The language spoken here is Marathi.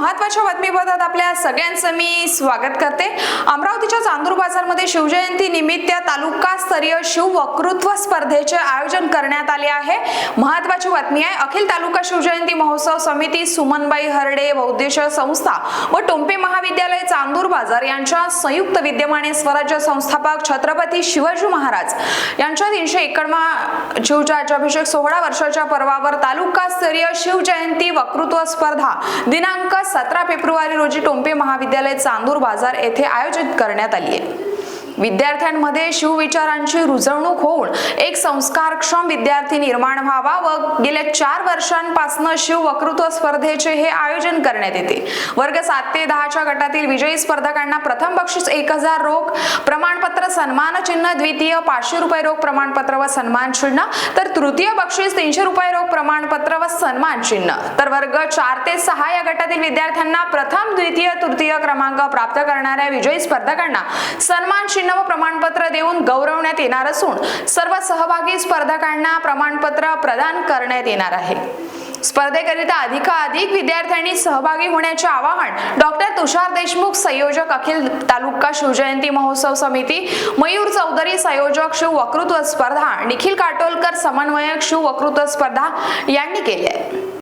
महत्त्वाच्या बातमीबद्दल आपल्या सगळ्यांचं मी स्वागत करते. अमरावतीच्या चांदूर बाजारमध्ये शिवजयंती निमित्त तालुका स्तरीय शिव वक्तृत्व स्पर्धेचे आयोजन करण्यात आले आहे. महत्वाची बातमी आहे अखिल तालुका शिवजयंती महोत्सव समिती सुमनबाई हरडे बौद्धिश संस्था व टोंपे महाविद्यालय चांदूर बाजार यांच्या संयुक्त विद्यमाने स्वराज्य संस्थापक छत्रपती शिवाजी महाराज यांच्या तीनशे एकरमा शिवराज्याभिषेक सोहळा वर्षाच्या पर्वावर तालुका स्तरीय शिवजयंती वक्तृत्व स्पर्धा दिनांक सतरा फेब्रुवारी रोजी टोंपे महाविद्यालय चांदूर बाजार येथे आयोजित करण्यात आली आहे. विद्यार्थ्यांमध्ये शिवविचारांची रुजवणूक होऊन एक संस्कारक्षम विद्यार्थी निर्माण व्हावा व गेल्या चार वर्षांपासून शिव वक्तृत्व स्पर्धेचे हे आयोजन करण्यात येते. वर्ग सात ते दहाच्या गटातील विजयी स्पर्धकांना प्रथम बक्षीस एक हजार रोख प्रमाणपत्र सन्मान चिन्ह द्वितीय पाचशे रुपये रोख प्रमाणपत्र व सन्मान चिन्ह तर तृतीय बक्षीस तीनशे रुपये रोख प्रमाणपत्र व सन्मान चिन्ह. तर वर्ग चार ते सहा या गटातील विद्यार्थ्यांना प्रथम द्वितीय तृतीय क्रमांक प्राप्त करणाऱ्या विजयी स्पर्धकांना सन्मान चिन्ह व प्रमाणपत्र देऊन गौरवण्यात येणार असून सर्व सहभागी स्पर्धकांना प्रमाणपत्र प्रदान करण्यात येणार आहे. स्पर्धेकरिता अधिकाधिक विद्यार्थ्यांनी सहभागी होण्याचे आवाहन डॉक्टर तुषार देशमुख संयोजक अखिल तालुका शिवजयंती महोत्सव समिती मयूर चौधरी संयोजक शिव वक्तृत्व स्पर्धा निखिल काटोलकर समन्वयक शिव वक्तृत्व स्पर्धा यांनी केले